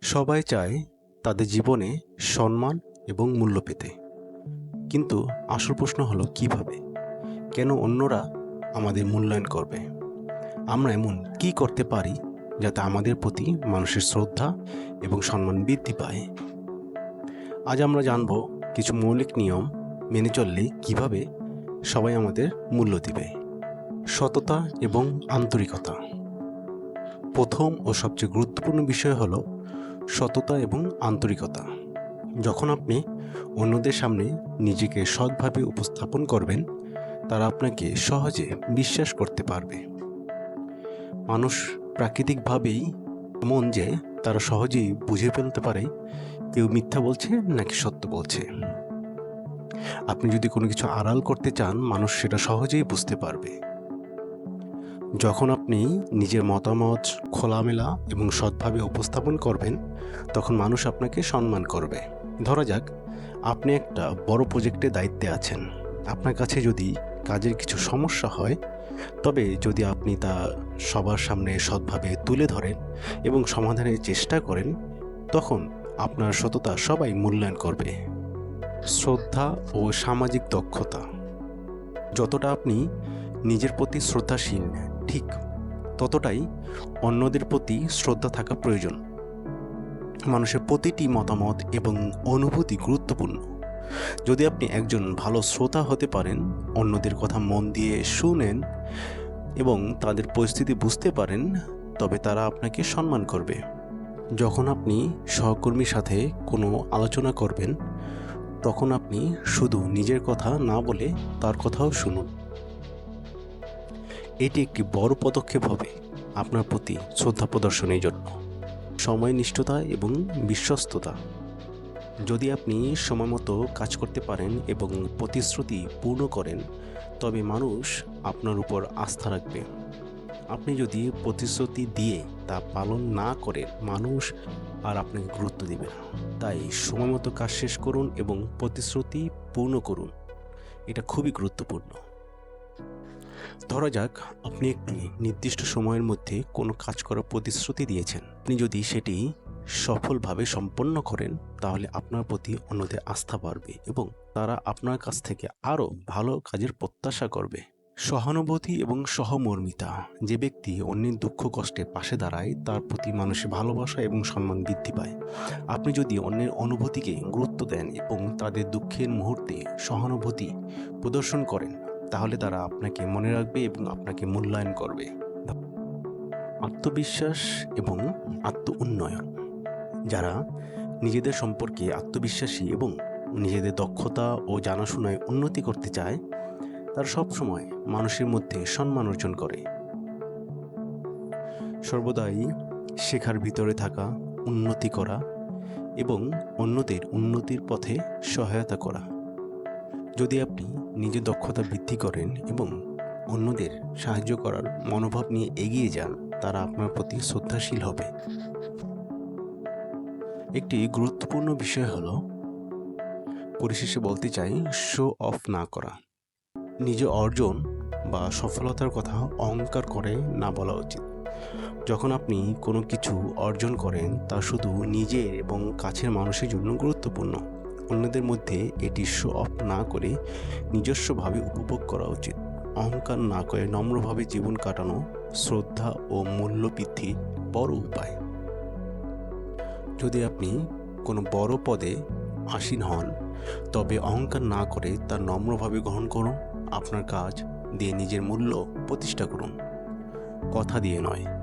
সবাই চায় তাদের জীবনে সম্মান এবং মূল্য পেতে। কিন্তু আসল প্রশ্ন হলো, কীভাবে? কেন অন্যরা আমাদের মূল্যায়ন করবে? আমরা এমন কি করতে পারি যাতে আমাদের প্রতি মানুষের শ্রদ্ধা এবং সম্মান বৃদ্ধি পায়? আজ আমরা জানব কিছু মৌলিক নিয়ম মেনে চললে কীভাবে সবাই আমাদের মূল্য দিবে। সততা এবং আন্তরিকতা। প্রথম ও সবচেয়ে গুরুত্বপূর্ণ বিষয় হলো সততা এবং আন্তরিকতা। যখন আপনি অন্যদের সামনে নিজেকে সৎভাবে উপস্থাপন করবেন, তারা আপনাকে সহজে বিশ্বাস করতে পারবে। মানুষ প্রাকৃতিকভাবেই এমন যে তারা সহজেই বুঝে ফেলতে পারে, কেউ মিথ্যা বলছে নাকি সত্য বলছে। আপনি যদি কোনো কিছু আড়াল করতে চান, মানুষ সেটা সহজেই বুঝতে পারবে। যখন আপনি নিজের মতামত খোলামেলা এবং সৎভাবে উপস্থাপন করবেন, তখন মানুষ আপনাকে সম্মান করবে। ধরা যাক, আপনি একটা বড় প্রজেক্টে দায়িত্বে আছেন। আপনার কাছে যদি কাজের কিছু সমস্যা হয়, তবে যদি আপনি তা সবার সামনে সৎভাবে তুলে ধরেন এবং সমাধানের চেষ্টা করেন, তখন আপনার সততা সবাই মূল্যায়ন করবে। শ্রদ্ধা ও সামাজিক দক্ষতা। যতটা আপনি নিজের প্রতি শ্রদ্ধাশীল ঠিক ততটাই অন্যদের প্রতি শ্রদ্ধা থাকা প্রয়োজন। মানুষের প্রতিটি মতামত এবং অনুভূতি গুরুত্বপূর্ণ। যদি আপনি একজন ভালো শ্রোতা হতে পারেন, অন্যদের কথা মন দিয়ে শুনেন এবং তাদের পরিস্থিতি বুঝতে পারেন, তবে তারা আপনাকে সম্মান করবে। যখন আপনি সহকর্মীর সাথে কোনো আলোচনা করবেন, তখন আপনি শুধু নিজের কথা না বলে তার কথাও শুনুন। এটি একটি বড় পদক্ষেপ হবে আপনার প্রতি শ্রদ্ধা প্রদর্শনের জন্য। সময়নিষ্ঠতা এবং বিশ্বস্ততা। যদি আপনি সময়মতো কাজ করতে পারেন এবং প্রতিশ্রুতি পূর্ণ করেন, তবে মানুষ আপনার উপর আস্থা রাখবে। আপনি যদি প্রতিশ্রুতি দিয়ে তা পালন না করেন মানুষ আর আপনাকে গুরুত্ব দিবে না। তাই সময়মতো কাজ শেষ করুন এবং প্রতিশ্রুতি পূর্ণ করুন। এটা খুবই গুরুত্বপূর্ণ। ধরা যাক, আপনি একটি নির্দিষ্ট সময়ের মধ্যে কোনো কাজ করার প্রতিশ্রুতি দিয়েছেন। আপনি যদি সেটি সফলভাবে সম্পন্ন করেন, তাহলে আপনার প্রতি অন্যদের আস্থা বাড়বে এবং তারা আপনার কাছ থেকে আরও ভালো কাজের প্রত্যাশা করবে। সহানুভূতি এবং সহমর্মিতা। যে ব্যক্তি অন্যের দুঃখ কষ্টে পাশে দাঁড়ায়, তার প্রতি মানুষের ভালোবাসা এবং সম্মান বৃদ্ধি পায়। আপনি যদি অন্যের অনুভূতিকে গুরুত্ব দেন এবং তাদের দুঃখের মুহূর্তে সহানুভূতি প্রদর্শন করেন তাহলে তারা আপনাকে মনে রাখবে এবং আপনাকে মূল্যায়ন করবে। আত্মবিশ্বাস এবং আত্ম উন্নয়ন যারা নিজেদের সম্পর্কে আত্মবিশ্বাসী এবং নিজেদের দক্ষতা ও জানাশোনায় উন্নতি করতে চায়, তারা সবসময় মানুষের মধ্যে সম্মান অর্জন করে। সর্বদাই শেখার ভিতরে থাকা, উন্নতি করা এবং অন্যদের উন্নতির পথে সহায়তা করা। যদি আপনি নিজের দক্ষতা বৃদ্ধি করেন এবং অন্যদের সাহায্য করার মনোভাব নিয়ে এগিয়ে যান, তারা আপনার প্রতি শ্রদ্ধাশীল হবে। একটি গুরুত্বপূর্ণ বিষয় হলো, পরিশেষে বলতে চাই শো অফ না করা। নিজে অর্জন বা সফলতার কথা অহংকার করে না বলা উচিত। যখন আপনি কোনো কিছু অর্জন করেন, তা শুধু নিজের এবং কাছের মানুষের জন্য গুরুত্বপূর্ণ। অন্যদের মধ্যে এটি শো অফ না করে নিজস্বভাবে উপভোগ করা উচিত। অহংকার না করে নম্রভাবে জীবন কাটানো শ্রদ্ধা ও মূল্য বৃদ্ধির বড় উপায়। যদি আপনি কোনো বড় পদে আসীন হন, তবে অহংকার না করে তা নম্রভাবে গ্রহণ করুন। আপনার কাজ দিয়ে নিজের মূল্য প্রতিষ্ঠা করুন। কথা দিয়ে নয়।